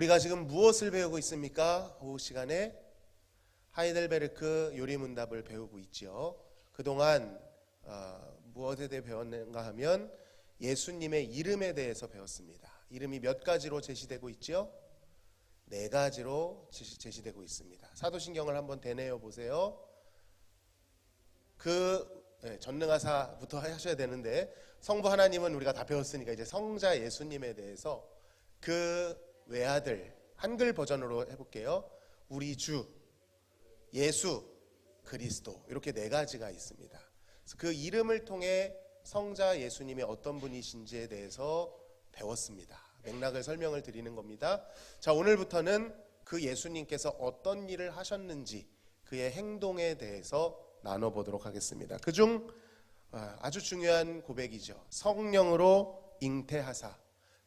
우리가 지금 무엇을 배우고 있습니까? 오후 시간에 하이델베르크 요리 문답을 배우고 있지요. 그동안 어, 무엇에 대해 배웠는가 하면 예수님의 이름에 대해서 배웠습니다. 이름이 몇 가지로 제시되고 있지요? 네 가지로 제시- 제시되고 있습니다. 사도신경을 한번 대내어 보세요. 그 네, 전능하사부터 하셔야 되는데 성부 하나님은 우리가 다 배웠으니까 이제 성자 예수님에 대해서 그 외아들 한글 버전으로 해볼게요. 우리 주 예수 그리스도 이렇게 네 가지가 있습니다. 그 이름을 통해 성자 예수님이 어떤 분이신지에 대해서 배웠습니다. 맥락을 설명을 드리는 겁니다. 자 오늘부터는 그 예수님께서 어떤 일을 하셨는지 그의 행동에 대해서 나눠보도록 하겠습니다. 그중 아, 아주 중요한 고백이죠. 성령으로 잉태하사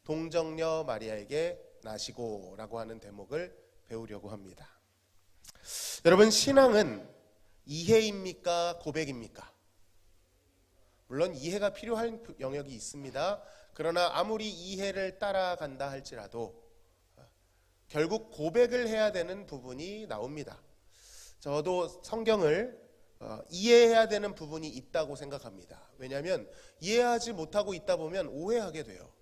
동정녀 마리아에게 나시고라고 하는 대목을 배우려고 합니다. 여러분 신앙은 이해입니까 고백입니까? 물론 이해가 필요한 영역이 있습니다. 그러나 아무리 이해를 따라간다 할지라도 결국 고백을 해야 되는 부분이 나옵니다. 저도 성경을 어, 이해해야 되는 부분이 있다고 생각합니다. 왜냐하면 이해하지 못하고 있다 보면 오해하게 돼요.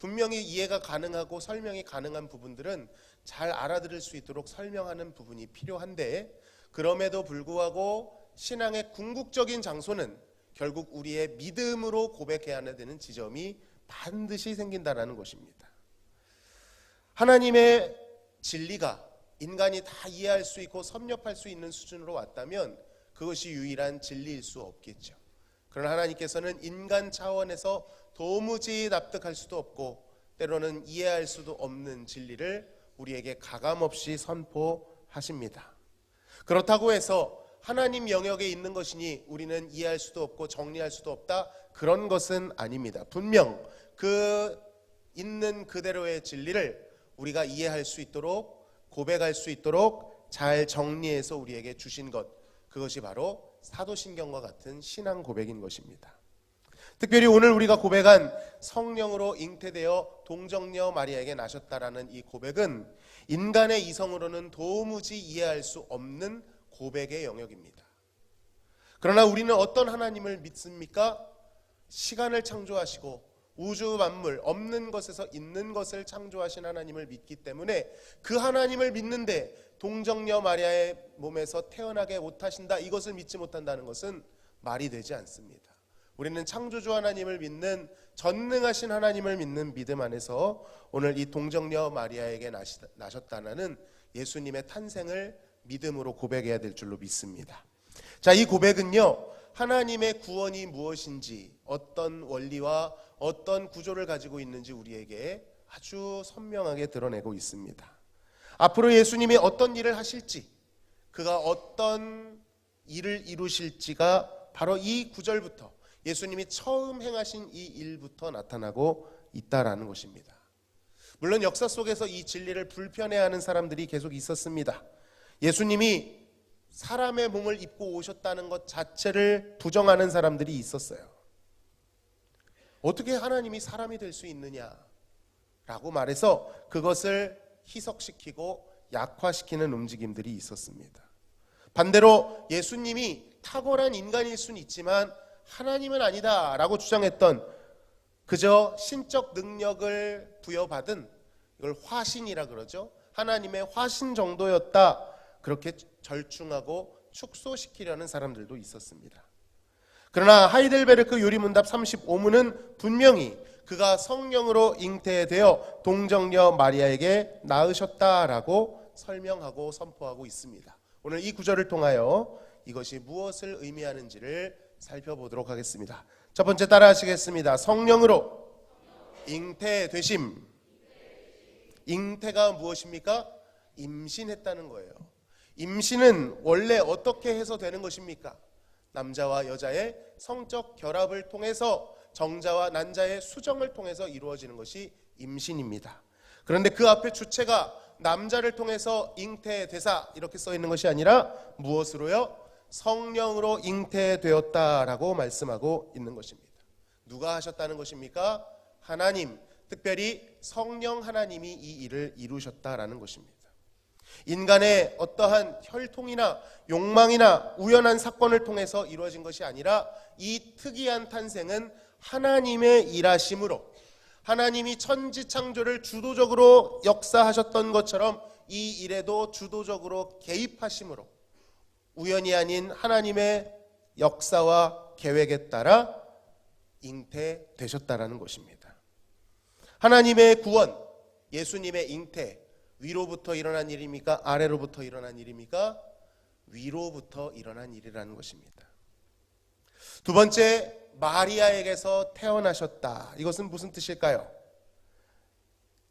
분명히 이해가 가능하고 설명이 가능한 부분들은 잘 알아들을 수 있도록 설명하는 부분이 필요한데 그럼에도 불구하고 신앙의 궁극적인 장소는 결국 우리의 믿음으로 고백해야 되는 지점이 반드시 생긴다라는 것입니다. 하나님의 진리가 인간이 다 이해할 수 있고 섭렵할 수 있는 수준으로 왔다면 그것이 유일한 진리일 수 없겠죠. 그러나 하나님께서는 인간 차원에서 도무지 납득할 수도 없고 때로는 이해할 수도 없는 진리를 우리에게 가감없이 선포하십니다. 그렇다고 해서 하나님 영역에 있는 것이니 우리는 이해할 수도 없고 정리할 수도 없다 그런 것은 아닙니다. 분명 그 있는 그대로의 진리를 우리가 이해할 수 있도록 고백할 수 있도록 잘 정리해서 우리에게 주신 것 그것이 바로 사도신경과 같은 신앙 고백인 것입니다. 특별히 오늘 우리가 고백한 성령으로 잉태되어 동정녀 마리아에게 나셨다라는 이 고백은 인간의 이성으로는 도무지 이해할 수 없는 고백의 영역입니다. 그러나 우리는 어떤 하나님을 믿습니까? 시간을 창조하시고 우주 만물 없는 것에서 있는 것을 창조하신 하나님을 믿기 때문에 그 하나님을 믿는데 동정녀 마리아의 몸에서 태어나게 못하신다 이것을 믿지 못한다는 것은 말이 되지 않습니다. 우리는 창조주 하나님을 믿는 전능하신 하나님을 믿는 믿음 안에서 오늘 이 동정녀 마리아에게 나셨다는 예수님의 탄생을 믿음으로 고백해야 될 줄로 믿습니다. 자, 이 고백은요. 하나님의 구원이 무엇인지 어떤 원리와 어떤 구조를 가지고 있는지 우리에게 아주 선명하게 드러내고 있습니다. 앞으로 예수님이 어떤 일을 하실지 그가 어떤 일을 이루실지가 바로 이 구절부터 예수님이 처음 행하신 이 일부터 나타나고 있다라는 것입니다. 물론 역사 속에서 이 진리를 불편해하는 사람들이 계속 있었습니다. 예수님이 사람의 몸을 입고 오셨다는 것 자체를 부정하는 사람들이 있었어요. 어떻게 하나님이 사람이 될 수 있느냐 라고 말해서 그것을 희석시키고 약화시키는 움직임들이 있었습니다. 반대로 예수님이 탁월한 인간일 수는 있지만 하나님은 아니다라고 주장했던 그저 신적 능력을 부여받은 이걸 화신이라 그러죠. 하나님의 화신 정도였다. 그렇게 절충하고 축소시키려는 사람들도 있었습니다. 그러나 하이델베르크 요리문답 35문은 분명히 그가 성령으로 잉태되어 동정녀 마리아에게 낳으셨다라고 설명하고 선포하고 있습니다. 오늘 이 구절을 통하여 이것이 무엇을 의미하는지를 살펴보도록 하겠습니다. 첫 번째 따라 하시겠습니다. 성령으로 잉태되심. 잉태가 무엇입니까? 임신했다는 거예요. 임신은 원래 어떻게 해서 되는 것입니까? 남자와 여자의 성적 결합을 통해서 정자와 난자의 수정을 통해서 이루어지는 것이 임신입니다. 그런데 그 앞에 주체가 남자를 통해서 잉태되사 이렇게 써 있는 것이 아니라 무엇으로요? 성령으로 잉태되었다라고 말씀하고 있는 것입니다. 누가 하셨다는 것입니까? 하나님 특별히 성령 하나님이 이 일을 이루셨다라는 것입니다. 인간의 어떠한 혈통이나 욕망이나 우연한 사건을 통해서 이루어진 것이 아니라 이 특이한 탄생은 하나님의 일하심으로 하나님이 천지 창조를 주도적으로 역사하셨던 것처럼 이 일에도 주도적으로 개입하심으로 우연이 아닌 하나님의 역사와 계획에 따라 잉태되셨다라는 것입니다. 하나님의 구원, 예수님의 잉태, 위로부터 일어난 일입니까? 아래로부터 일어난 일입니까? 위로부터 일어난 일이라는 것입니다. 두 번째, 마리아에게서 태어나셨다. 이것은 무슨 뜻일까요?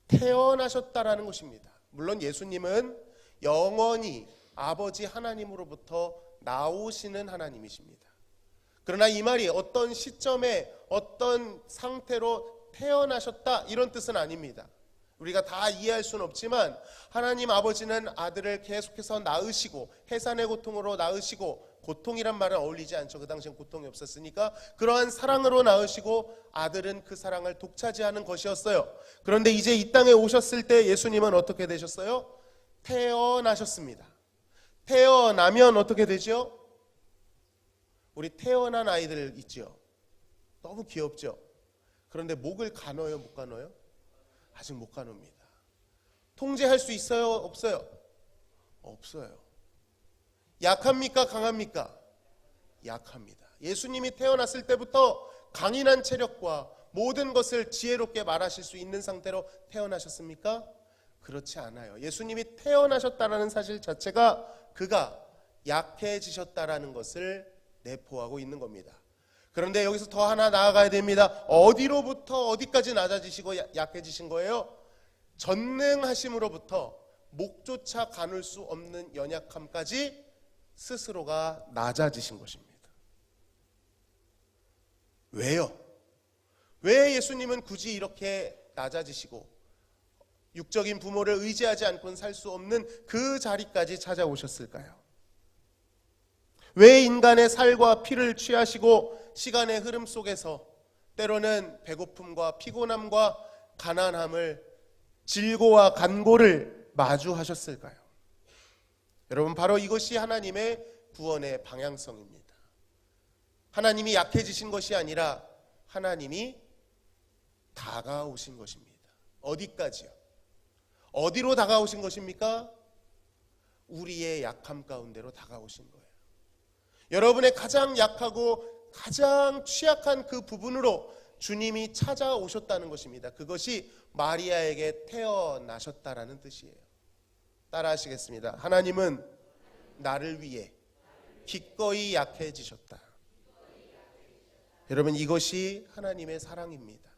태어나셨다라는 것입니다. 물론 예수님은 영원히 아버지 하나님으로부터 나오시는 하나님이십니다. 그러나 이 말이 어떤 시점에 어떤 상태로 태어나셨다 이런 뜻은 아닙니다. 우리가 다 이해할 수는 없지만 하나님 아버지는 아들을 계속해서 낳으시고 해산의 고통으로 낳으시고 고통이란 말은 어울리지 않죠. 그 당시엔 고통이 없었으니까 그러한 사랑으로 낳으시고 아들은 그 사랑을 독차지하는 것이었어요. 그런데 이제 이 땅에 오셨을 때 예수님은 어떻게 되셨어요? 태어나셨습니다. 태어나면 어떻게 되죠? 우리 태어난 아이들 있죠. 너무 귀엽죠. 그런데 목을 가눠요, 못 가눠요? 아직 못 가눕니다. 통제할 수 있어요, 없어요? 없어요. 약합니까, 강합니까? 약합니다. 예수님이 태어났을 때부터 강인한 체력과 모든 것을 지혜롭게 말하실 수 있는 상태로 태어나셨습니까? 그렇지 않아요. 예수님이 태어나셨다는 사실 자체가 그가 약해지셨다라는 것을 내포하고 있는 겁니다. 그런데 여기서 더 하나 나아가야 됩니다. 어디로부터 어디까지 낮아지시고 야- 약해지신 거예요? 전능하심으로부터 목조차 가눌 수 없는 연약함까지 스스로가 낮아지신 것입니다. 왜요? 왜 예수님은 굳이 이렇게 낮아지시고 육적인 부모를 의지하지 않고는 살 수 없는 그 자리까지 찾아오셨을까요? 왜 인간의 살과 피를 취하시고 시간의 흐름 속에서 때로는 배고픔과 피곤함과 가난함을 질고와 간고를 마주하셨을까요? 여러분 바로 이것이 하나님의 구원의 방향성입니다. 하나님이 약해지신 것이 아니라 하나님이 다가오신 것입니다. 어디까지요? 어디로 다가오신 것입니까? 우리의 약함 가운데로 다가오신 거예요. 여러분의 가장 약하고 가장 취약한 그 부분으로 주님이 찾아오셨다는 것입니다. 그것이 마리아에게 태어나셨다라는 뜻이에요. 따라 하시겠습니다. 하나님은 나를 위해 기꺼이 약해지셨다. 여러분 이것이 하나님의 사랑입니다.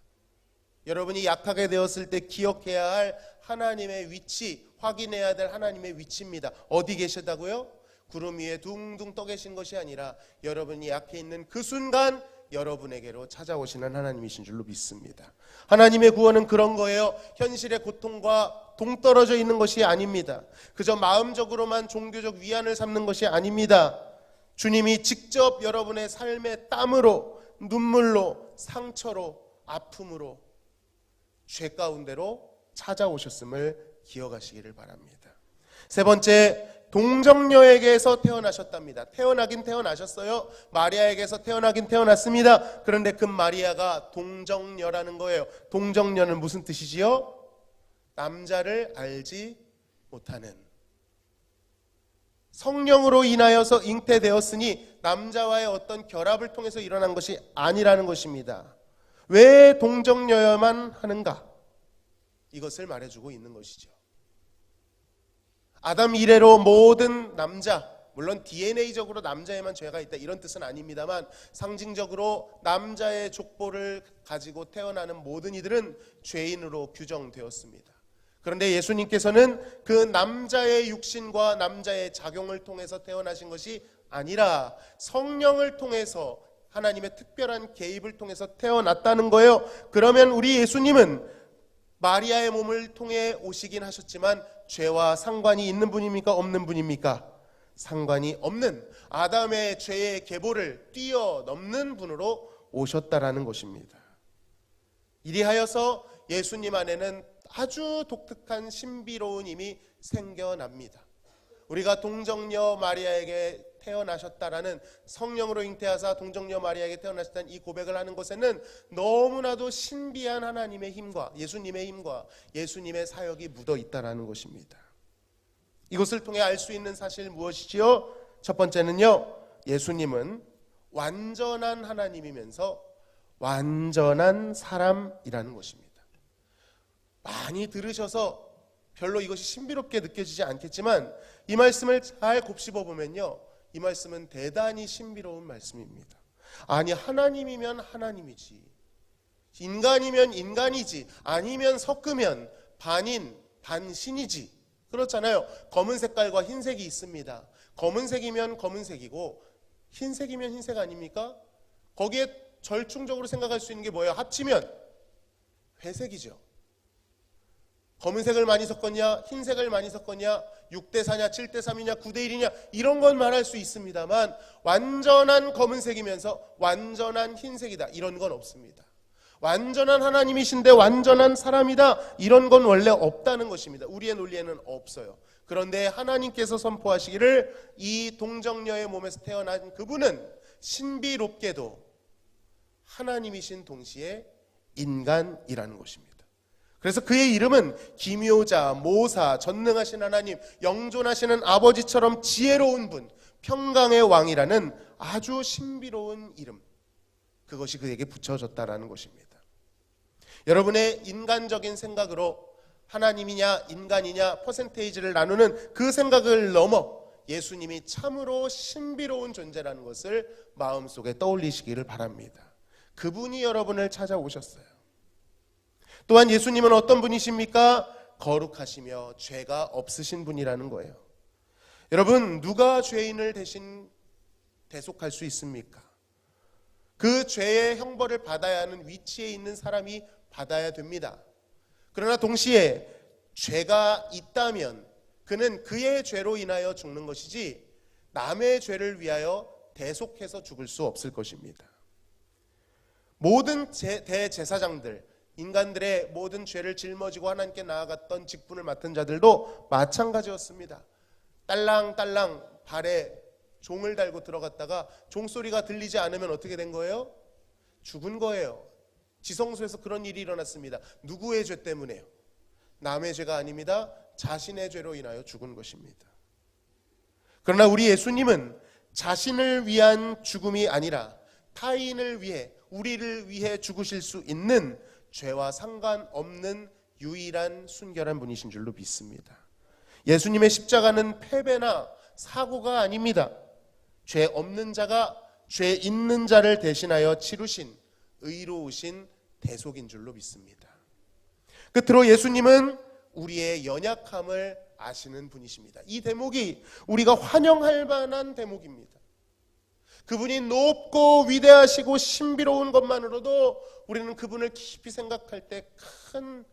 여러분이 약하게 되었을 때 기억해야 할 하나님의 위치, 확인해야 될 하나님의 위치입니다. 어디 계시다고요? 구름 위에 둥둥 떠 계신 것이 아니라 여러분이 약해 있는 그 순간 여러분에게로 찾아오시는 하나님이신 줄로 믿습니다. 하나님의 구원은 그런 거예요. 현실의 고통과 동떨어져 있는 것이 아닙니다. 그저 마음적으로만 종교적 위안을 삼는 것이 아닙니다. 주님이 직접 여러분의 삶의 땀으로 눈물로 상처로 아픔으로 죄 가운데로 찾아오셨음을 기억하시기를 바랍니다. 세 번째 동정녀에게서 태어나셨답니다. 태어나긴 태어나셨어요. 마리아에게서 태어나긴 태어났습니다. 그런데 그 마리아가 동정녀라는 거예요. 동정녀는 무슨 뜻이지요? 남자를 알지 못하는 성령으로 인하여서 잉태되었으니 남자와의 어떤 결합을 통해서 일어난 것이 아니라는 것입니다. 왜 동정녀야만 하는가? 이것을 말해주고 있는 것이죠. 아담 이래로 모든 남자, 물론 DNA적으로 남자에만 죄가 있다 이런 뜻은 아닙니다만 상징적으로 남자의 족보를 가지고 태어나는 모든 이들은 죄인으로 규정되었습니다. 그런데 예수님께서는 그 남자의 육신과 남자의 작용을 통해서 태어나신 것이 아니라 성령을 통해서 하나님의 특별한 개입을 통해서 태어났다는 거예요. 그러면 우리 예수님은 마리아의 몸을 통해 오시긴 하셨지만 죄와 상관이 있는 분입니까? 없는 분입니까? 상관이 없는 아담의 죄의 계보를 뛰어넘는 분으로 오셨다라는 것입니다. 이리하여서 예수님 안에는 아주 독특한 신비로운 힘이 생겨납니다. 우리가 동정녀 마리아에게 태어나셨다라는 성령으로 잉태하사 동정녀 마리아에게 태어나셨다는 이 고백을 하는 곳에는 너무나도 신비한 하나님의 힘과 예수님의 힘과 예수님의 사역이 묻어 있다라는 것입니다. 이것을 통해 알 수 있는 사실 무엇이지요? 첫 번째는요. 예수님은 완전한 하나님이면서 완전한 사람이라는 것입니다. 많이 들으셔서 별로 이것이 신비롭게 느껴지지 않겠지만 이 말씀을 잘 곱씹어 보면요. 이 말씀은 대단히 신비로운 말씀입니다. 아니 하나님이면 하나님이지. 인간이면 인간이지. 아니면 섞으면 반인 반신이지. 그렇잖아요. 검은 색깔과 흰색이 있습니다. 검은색이면 검은색이고 흰색이면 흰색 아닙니까? 거기에 절충적으로 생각할 수 있는 게 뭐예요? 합치면 회색이죠. 검은색을 많이 섞었냐, 흰색을 많이 섞었냐, 6대 4냐, 7대 3이냐, 9대 1이냐 이런 건 말할 수 있습니다만 완전한 검은색이면서 완전한 흰색이다 이런 건 없습니다. 완전한 하나님이신데 완전한 사람이다 이런 건 원래 없다는 것입니다. 우리의 논리에는 없어요. 그런데 하나님께서 선포하시기를 이 동정녀의 몸에서 태어난 그분은 신비롭게도 하나님이신 동시에 인간이라는 것입니다. 그래서 그의 이름은 기묘자, 모사, 전능하신 하나님, 영존하시는 아버지처럼 지혜로운 분, 평강의 왕이라는 아주 신비로운 이름. 그것이 그에게 붙여졌다라는 것입니다. 여러분의 인간적인 생각으로 하나님이냐 인간이냐 퍼센테이지를 나누는 그 생각을 넘어 예수님이 참으로 신비로운 존재라는 것을 마음속에 떠올리시기를 바랍니다. 그분이 여러분을 찾아오셨어요. 또한 예수님은 어떤 분이십니까? 거룩하시며 죄가 없으신 분이라는 거예요. 여러분, 누가 죄인을 대신 대속할 수 있습니까? 그 죄의 형벌을 받아야 하는 위치에 있는 사람이 받아야 됩니다. 그러나 동시에 죄가 있다면 그는 그의 죄로 인하여 죽는 것이지 남의 죄를 위하여 대속해서 죽을 수 없을 것입니다. 모든 대제사장들, 인간들의 모든 죄를 짊어지고 하나님께 나아갔던 직분을 맡은 자들도 마찬가지였습니다. 딸랑딸랑 발에 종을 달고 들어갔다가 종소리가 들리지 않으면 어떻게 된 거예요? 죽은 거예요. 지성소에서 그런 일이 일어났습니다. 누구의 죄 때문에요? 남의 죄가 아닙니다. 자신의 죄로 인하여 죽은 것입니다. 그러나 우리 예수님은 자신을 위한 죽음이 아니라 타인을 위해 우리를 위해 죽으실 수 있는 죄와 상관없는 유일한 순결한 분이신 줄로 믿습니다. 예수님의 십자가는 패배나 사고가 아닙니다. 죄 없는 자가 죄 있는 자를 대신하여 치루신 의로우신 대속인 줄로 믿습니다. 끝으로 예수님은 우리의 연약함을 아시는 분이십니다. 이 대목이 우리가 환영할 만한 대목입니다. 그분이 높고 위대하시고 신비로운 것만으로도 우리는 그분을 깊이 생각할 때 큰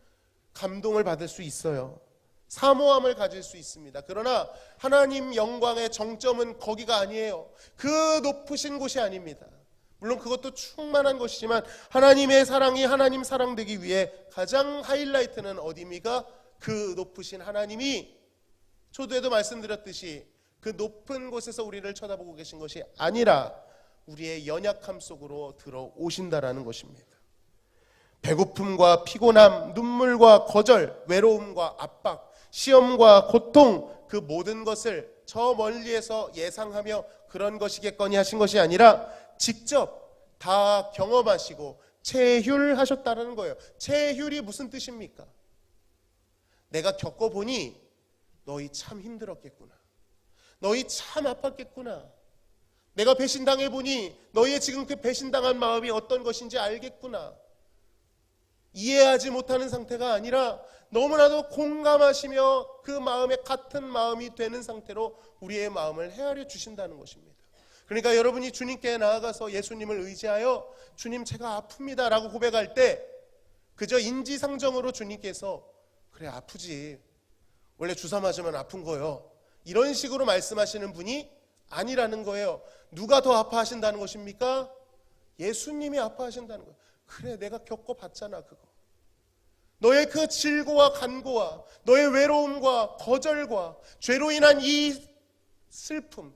감동을 받을 수 있어요. 사모함을 가질 수 있습니다. 그러나 하나님 영광의 정점은 거기가 아니에요. 그 높으신 곳이 아닙니다. 물론 그것도 충만한 것이지만 하나님의 사랑이 하나님 사랑되기 위해 가장 하이라이트는 어디입니까? 그 높으신 하나님이 초두에도 말씀드렸듯이 그 높은 곳에서 우리를 쳐다보고 계신 것이 아니라 우리의 연약함 속으로 들어오신다라는 것입니다. 배고픔과 피곤함, 눈물과 거절, 외로움과 압박, 시험과 고통 그 모든 것을 저 멀리에서 예상하며 그런 것이겠거니 하신 것이 아니라 직접 다 경험하시고 체휼하셨다는 거예요. 체휼이 무슨 뜻입니까? 내가 겪어보니 너희 참 힘들었겠구나. 너희 참 아팠겠구나. 내가 배신당해 보니 너희의 지금 그 배신당한 마음이 어떤 것인지 알겠구나. 이해하지 못하는 상태가 아니라 너무나도 공감하시며 그 마음에 같은 마음이 되는 상태로 우리의 마음을 헤아려 주신다는 것입니다. 그러니까 여러분이 주님께 나아가서 예수님을 의지하여 주님 제가 아픕니다 라고 고백할 때 그저 인지상정으로 주님께서 그래 아프지 원래 주사 맞으면 아픈 거요 이런 식으로 말씀하시는 분이 아니라는 거예요 누가 더 아파하신다는 것입니까? 예수님이 아파하신다는 거예요 그래 내가 겪어봤잖아 그거 너의 그 질고와 간고와 너의 외로움과 거절과 죄로 인한 이 슬픔.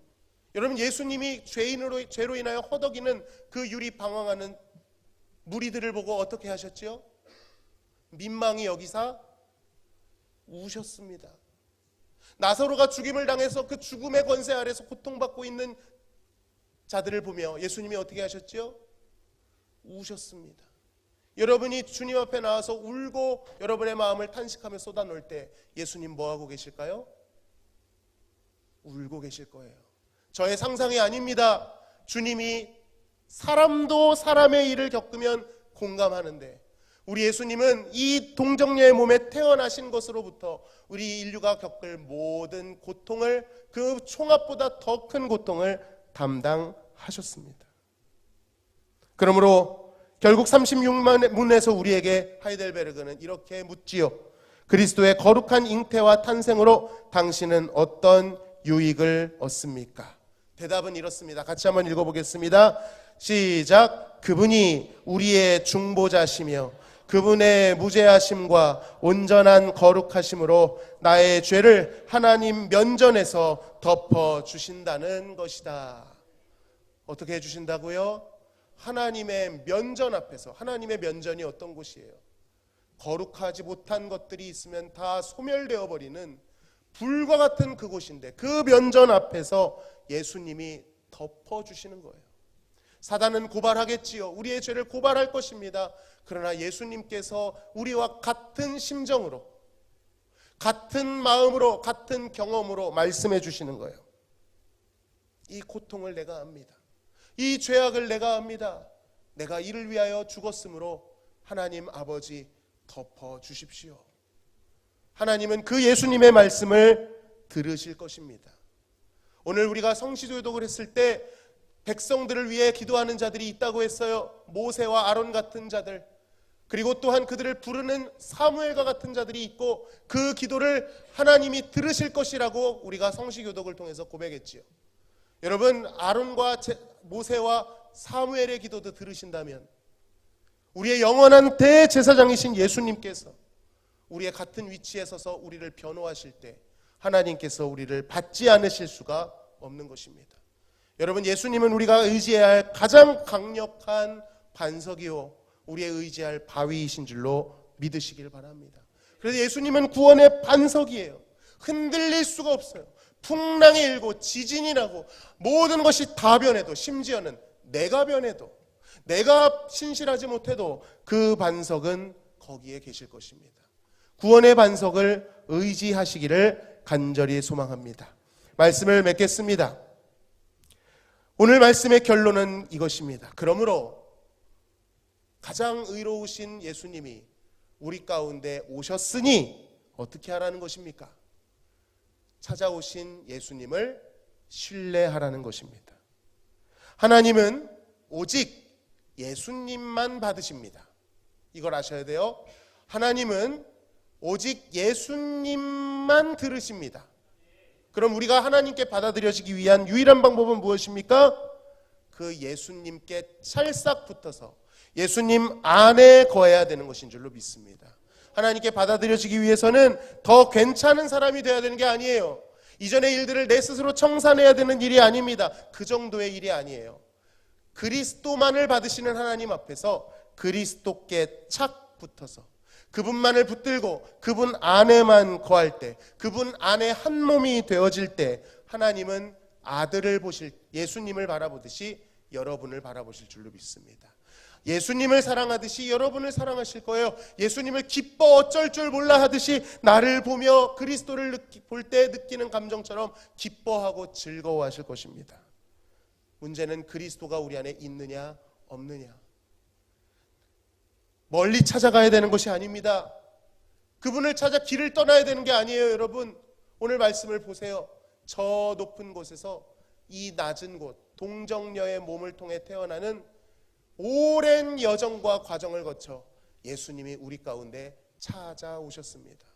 여러분 예수님이 죄인으로 죄로 인하여 허덕이는 그 유리 방황하는 무리들을 보고 어떻게 하셨지요? 민망히 여기사 우셨습니다. 나사로가 죽임을 당해서 그 죽음의 권세 아래서 고통받고 있는 자들을 보며 예수님이 어떻게 하셨지요? 우셨습니다. 여러분이 주님 앞에 나와서 울고 여러분의 마음을 탄식하며 쏟아놓을 때 예수님 뭐 하고 계실까요? 울고 계실 거예요. 저의 상상이 아닙니다. 주님이 사람도 사람의 일을 겪으면 공감하는데 우리 예수님은 이 동정녀의 몸에 태어나신 것으로부터 우리 인류가 겪을 모든 고통을 그 총합보다 더 큰 고통을 담당하셨습니다. 그러므로 결국 36만 문에서 우리에게 하이델베르그는 이렇게 묻지요. 그리스도의 거룩한 잉태와 탄생으로 당신은 어떤 유익을 얻습니까? 대답은 이렇습니다. 같이 한번 읽어보겠습니다. 시작. 그분이 우리의 중보자시며 그분의 무죄하심과 온전한 거룩하심으로 나의 죄를 하나님 면전에서 덮어 주신다는 것이다. 어떻게 해 주신다고요? 하나님의 면전 앞에서 하나님의 면전이 어떤 곳이에요? 거룩하지 못한 것들이 있으면 다 소멸되어 버리는 불과 같은 그곳인데 그 면전 앞에서 예수님이 덮어 주시는 거예요. 사단은 고발하겠지요. 우리의 죄를 고발할 것입니다. 그러나 예수님께서 우리와 같은 심정으로 같은 마음으로 같은 경험으로 말씀해 주시는 거예요. 이 고통을 내가 압니다. 이 죄악을 내가 압니다. 내가 이를 위하여 죽었으므로 하나님 아버지 덮어 주십시오. 하나님은 그 예수님의 말씀을 들으실 것입니다. 오늘 우리가 성시도독을 했을 때 백성들을 위해 기도하는 자들이 있다고 했어요. 모세와 아론 같은 자들. 그리고 또한 그들을 부르는 사무엘과 같은 자들이 있고 그 기도를 하나님이 들으실 것이라고 우리가 성시교독을 통해서 고백했지요. 여러분 아론과 모세와 사무엘의 기도도 들으신다면 우리의 영원한 대제사장이신 예수님께서 우리의 같은 위치에 서서 우리를 변호하실 때 하나님께서 우리를 받지 않으실 수가 없는 것입니다. 여러분 예수님은 우리가 의지해야 할 가장 강력한 반석이요 우리의 의지할 바위이신 줄로 믿으시길 바랍니다. 그래서 예수님은 구원의 반석이에요. 흔들릴 수가 없어요. 풍랑이 일고 지진이 나고 모든 것이 다 변해도 심지어는 내가 변해도 내가 신실하지 못해도 그 반석은 거기에 계실 것입니다. 구원의 반석을 의지하시기를 간절히 소망합니다. 말씀을 맺겠습니다. 오늘 말씀의 결론은 이것입니다. 그러므로 가장 의로우신 예수님이 우리 가운데 오셨으니 어떻게 하라는 것입니까? 찾아오신 예수님을 신뢰하라는 것입니다. 하나님은 오직 예수님만 받으십니다. 이걸 아셔야 돼요. 하나님은 오직 예수님만 들으십니다. 그럼 우리가 하나님께 받아들여지기 위한 유일한 방법은 무엇입니까? 그 예수님께 찰싹 붙어서 예수님 안에 거해야 되는 것인 줄로 믿습니다. 하나님께 받아들여지기 위해서는 더 괜찮은 사람이 되어야 되는 게 아니에요. 이전의 일들을 내 스스로 청산해야 되는 일이 아닙니다. 그 정도의 일이 아니에요. 그리스도만을 받으시는 하나님 앞에서 그리스도께 착 붙어서 그분만을 붙들고 그분 안에만 거할 때, 그분 안에 한 몸이 되어질 때 하나님은 아들을 보실 예수님을 바라보듯이 여러분을 바라보실 줄로 믿습니다. 예수님을 사랑하듯이 여러분을 사랑하실 거예요. 예수님을 기뻐 어쩔 줄 몰라 하듯이 나를 보며 그리스도를 볼 때 느끼는 감정처럼 기뻐하고 즐거워하실 것입니다. 문제는 그리스도가 우리 안에 있느냐 없느냐. 멀리 찾아가야 되는 것이 아닙니다. 그분을 찾아 길을 떠나야 되는 게 아니에요, 여러분. 오늘 말씀을 보세요. 저 높은 곳에서 이 낮은 곳, 동정녀의 몸을 통해 태어나는 오랜 여정과 과정을 거쳐 예수님이 우리 가운데 찾아오셨습니다.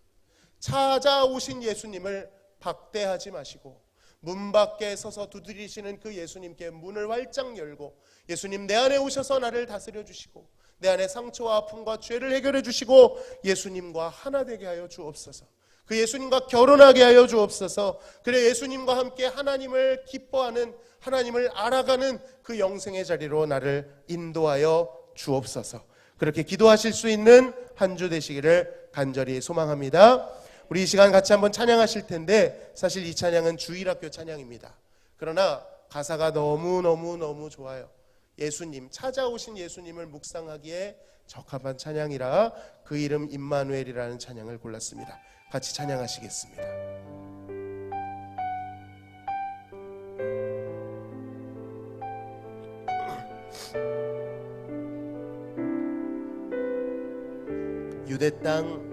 찾아오신 예수님을 박대하지 마시고 문 밖에 서서 두드리시는 그 예수님께 문을 활짝 열고 예수님 내 안에 오셔서 나를 다스려 주시고 내 안에 상처와 아픔과 죄를 해결해 주시고 예수님과 하나 되게 하여 주옵소서. 그 예수님과 결혼하게 하여 주옵소서. 그래 예수님과 함께 하나님을 기뻐하는 하나님을 알아가는 그 영생의 자리로 나를 인도하여 주옵소서. 그렇게 기도하실 수 있는 한 주 되시기를 간절히 소망합니다. 우리 이 시간 같이 한번 찬양하실 텐데 사실 이 찬양은 주일학교 찬양입니다. 그러나 가사가 너무 너무 너무 좋아요. 예수님 찾아오신 예수님을 묵상하기에 적합한 찬양이라 그 이름 임마누엘이라는 찬양을 골랐습니다. 같이 찬양하시겠습니다. 유대 땅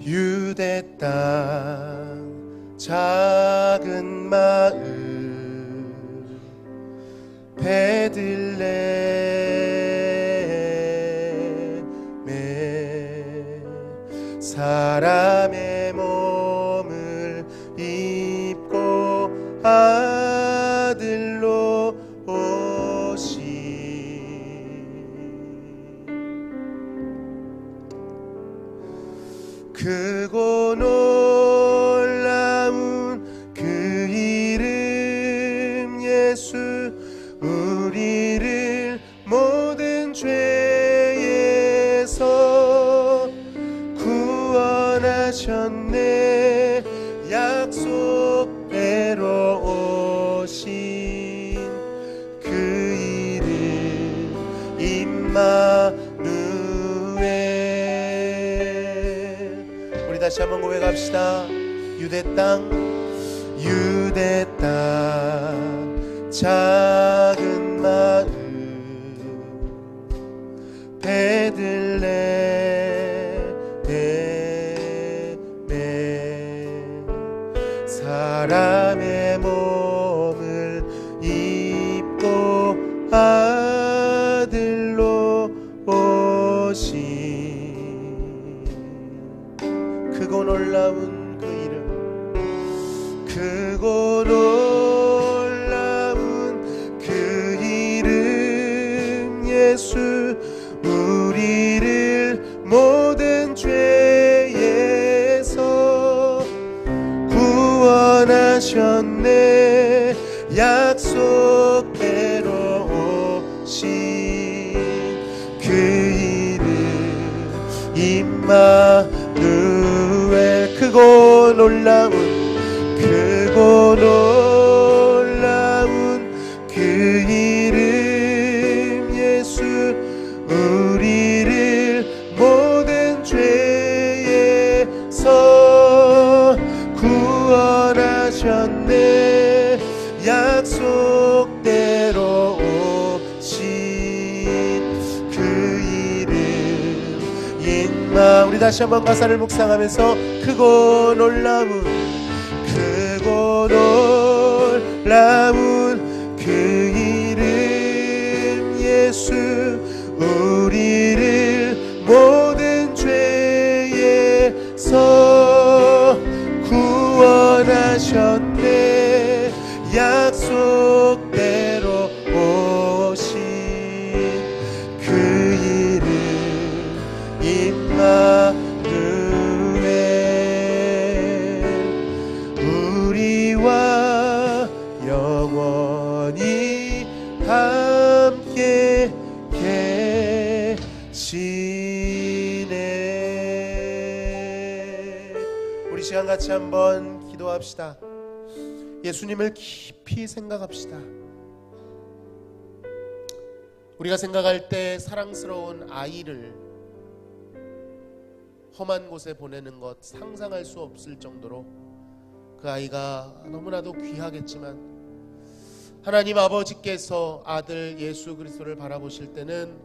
유대 땅 작은 마을 베들레헴에 사람의 몸을 입고 아들로 오신 크고 합시다. 유대 땅 유대 땅 작은 마을 베들레헴에 사람의 몸을 입고 아 이름 예수 우리를 모든 죄에서 구원하셨네. 약속대로 오신 그 이름. 인마 우리 다시 한번 가사를 묵상하면서 크고 놀라운 크고 놀라운 같이 한번 기도합시다. 예수님을 깊이 생각합시다. 우리가 생각할 때 사랑스러운 아이를 험한 곳에 보내는 것 상상할 수 없을 정도로 그 아이가 너무나도 귀하겠지만 하나님 아버지께서 아들 예수 그리스도를 바라보실 때는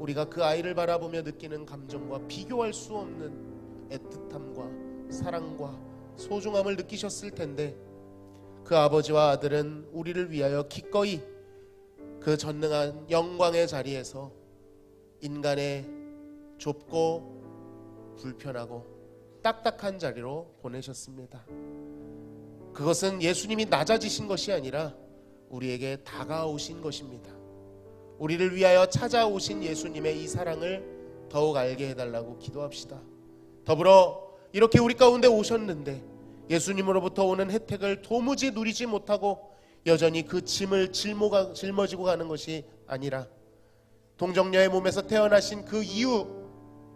우리가 그 아이를 바라보며 느끼는 감정과 비교할 수 없는 애틋함과 사랑과 소중함을 느끼셨을 텐데 그 아버지와 아들은 우리를 위하여 기꺼이 그 전능한 영광의 자리에서 인간의 좁고 불편하고 딱딱한 자리로 보내셨습니다. 그것은 예수님이 낮아지신 것이 아니라 우리에게 다가오신 것입니다. 우리를 위하여 찾아오신 예수님의 이 사랑을 더욱 알게 해달라고 기도합시다. 더불어 이렇게 우리 가운데 오셨는데 예수님으로부터 오는 혜택을 도무지 누리지 못하고 여전히 그 짐을 짊어지고 가는 것이 아니라 동정녀의 몸에서 태어나신 그 이후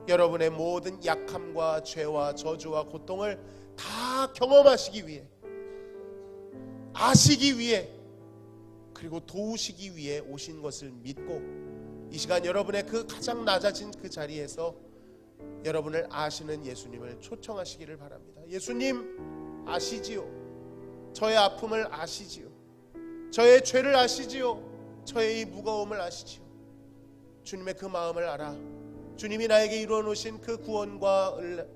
여러분의 모든 약함과 죄와 저주와 고통을 다 경험하시기 위해 아시기 위해 그리고 도우시기 위해 오신 것을 믿고 이 시간 여러분의 그 가장 낮아진 그 자리에서 여러분을 아시는 예수님을 초청하시기를 바랍니다. 예수님 아시지요. 저의 아픔을 아시지요. 저의 죄를 아시지요. 저의 이 무거움을 아시지요. 주님의 그 마음을 알아. 주님이 나에게 이루어 놓으신 그 구원과 을-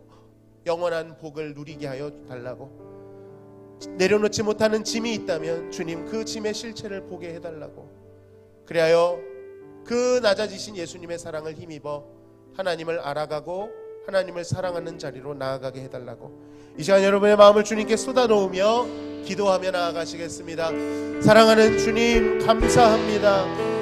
영원한 복을 누리게 하여 달라고. 내려놓지 못하는 짐이 있다면 주님 그 짐의 실체를 보게 해달라고. 그리하여 그 낮아지신 예수님의 사랑을 힘입어 하나님을 알아가고 하나님을 사랑하는 자리로 나아가게 해달라고. 이 시간 여러분의 마음을 주님께 쏟아놓으며 기도하며 나아가시겠습니다. 사랑하는 주님 감사합니다.